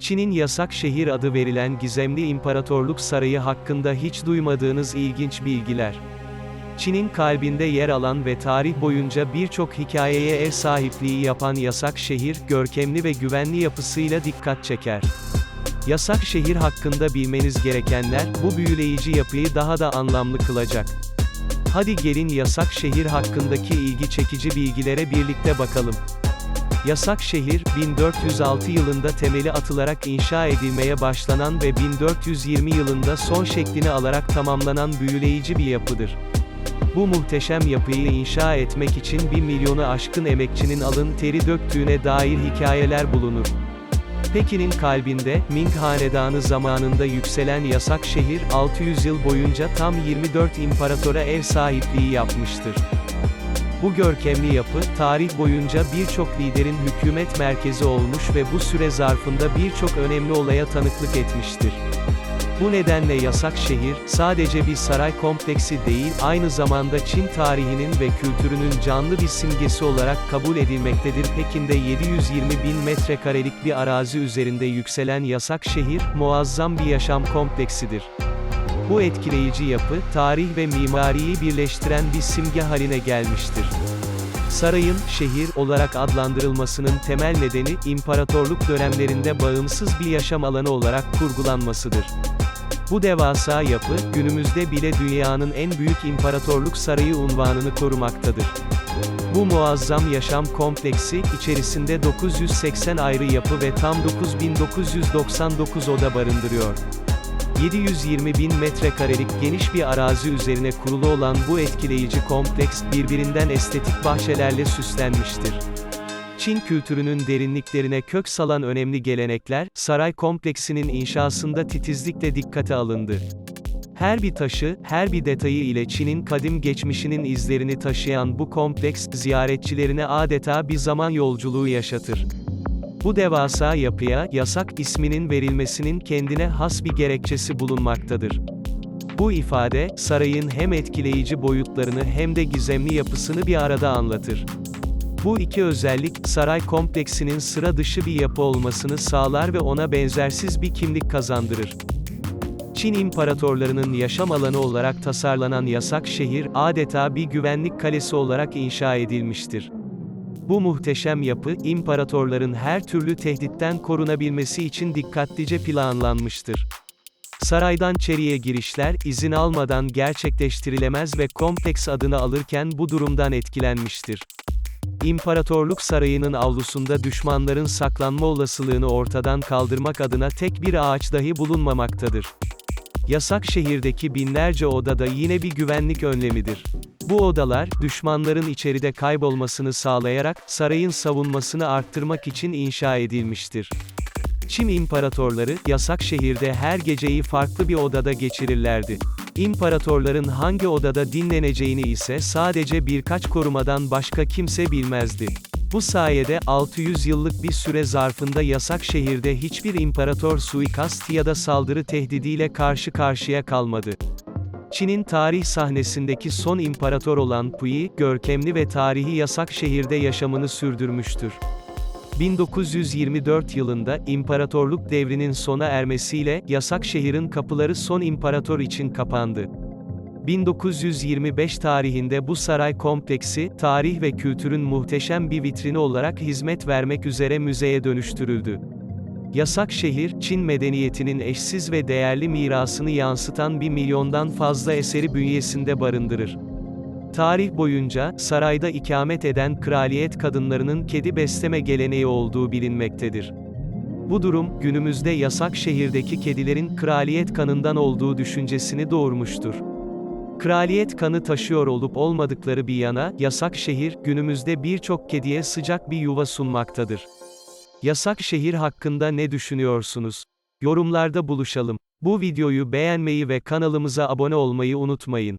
Çin'in yasak şehir adı verilen gizemli imparatorluk sarayı hakkında hiç duymadığınız ilginç bilgiler. Çin'in kalbinde yer alan ve tarih boyunca birçok hikayeye ev sahipliği yapan yasak şehir, görkemli ve güvenli yapısıyla dikkat çeker. Yasak şehir hakkında bilmeniz gerekenler, bu büyüleyici yapıyı daha da anlamlı kılacak. Hadi gelin yasak şehir hakkındaki ilgi çekici bilgilere birlikte bakalım. Yasak şehir, 1406 yılında temeli atılarak inşa edilmeye başlanan ve 1420 yılında son şeklini alarak tamamlanan büyüleyici bir yapıdır. Bu muhteşem yapıyı inşa etmek için 1 milyonu aşkın emekçinin alın teri döktüğüne dair hikayeler bulunur. Pekin'in kalbinde, Ming Hanedanı zamanında yükselen yasak şehir, 600 yıl boyunca tam 24 imparatora ev sahipliği yapmıştır. Bu görkemli yapı, tarih boyunca birçok liderin hükümet merkezi olmuş ve bu süre zarfında birçok önemli olaya tanıklık etmiştir. Bu nedenle yasak şehir, sadece bir saray kompleksi değil, aynı zamanda Çin tarihinin ve kültürünün canlı bir simgesi olarak kabul edilmektedir. Pekin'de 720 bin metrekarelik bir arazi üzerinde yükselen yasak şehir, muazzam bir yaşam kompleksidir. Bu etkileyici yapı, tarih ve mimariyi birleştiren bir simge haline gelmiştir. Sarayın, şehir olarak adlandırılmasının temel nedeni, imparatorluk dönemlerinde bağımsız bir yaşam alanı olarak kurgulanmasıdır. Bu devasa yapı, günümüzde bile dünyanın en büyük imparatorluk sarayı unvanını korumaktadır. Bu muazzam yaşam kompleksi, içerisinde 980 ayrı yapı ve tam 9999 oda barındırıyor. 720 bin metrekarelik geniş bir arazi üzerine kurulu olan bu etkileyici kompleks, birbirinden estetik bahçelerle süslenmiştir. Çin kültürünün derinliklerine kök salan önemli gelenekler, saray kompleksinin inşasında titizlikle dikkate alındı. Her bir taşı, her bir detayı ile Çin'in kadim geçmişinin izlerini taşıyan bu kompleks, ziyaretçilerine adeta bir zaman yolculuğu yaşatır. Bu devasa yapıya, yasak isminin verilmesinin kendine has bir gerekçesi bulunmaktadır. Bu ifade, sarayın hem etkileyici boyutlarını hem de gizemli yapısını bir arada anlatır. Bu iki özellik, saray kompleksinin sıra dışı bir yapı olmasını sağlar ve ona benzersiz bir kimlik kazandırır. Çin imparatorlarının yaşam alanı olarak tasarlanan yasak şehir, adeta bir güvenlik kalesi olarak inşa edilmiştir. Bu muhteşem yapı, imparatorların her türlü tehditten korunabilmesi için dikkatlice planlanmıştır. Saraydan içeriye girişler, izin almadan gerçekleştirilemez ve kompleks adını alırken bu durumdan etkilenmiştir. İmparatorluk Sarayı'nın avlusunda düşmanların saklanma olasılığını ortadan kaldırmak adına tek bir ağaç dahi bulunmamaktadır. Yasak şehirdeki binlerce odada yine bir güvenlik önlemidir. Bu odalar, düşmanların içeride kaybolmasını sağlayarak, sarayın savunmasını arttırmak için inşa edilmiştir. Çin imparatorları, yasak şehirde her geceyi farklı bir odada geçirirlerdi. İmparatorların hangi odada dinleneceğini ise sadece birkaç korumadan başka kimse bilmezdi. Bu sayede 600 yıllık bir süre zarfında yasak şehirde hiçbir imparator suikast ya da saldırı tehdidiyle karşı karşıya kalmadı. Çin'in tarih sahnesindeki son imparator olan Puyi, görkemli ve tarihi yasak şehirde yaşamını sürdürmüştür. 1924 yılında, imparatorluk devrinin sona ermesiyle, yasak şehrin kapıları son imparator için kapandı. 1925 tarihinde bu saray kompleksi, tarih ve kültürün muhteşem bir vitrini olarak hizmet vermek üzere müzeye dönüştürüldü. Yasak şehir, Çin medeniyetinin eşsiz ve değerli mirasını yansıtan bir milyondan fazla eseri bünyesinde barındırır. Tarih boyunca, sarayda ikamet eden kraliyet kadınlarının kedi besleme geleneği olduğu bilinmektedir. Bu durum, günümüzde yasak şehirdeki kedilerin kraliyet kanından olduğu düşüncesini doğurmuştur. Kraliyet kanı taşıyor olup olmadıkları bir yana, yasak şehir, günümüzde birçok kediye sıcak bir yuva sunmaktadır. Yasak şehir hakkında ne düşünüyorsunuz? Yorumlarda buluşalım. Bu videoyu beğenmeyi ve kanalımıza abone olmayı unutmayın.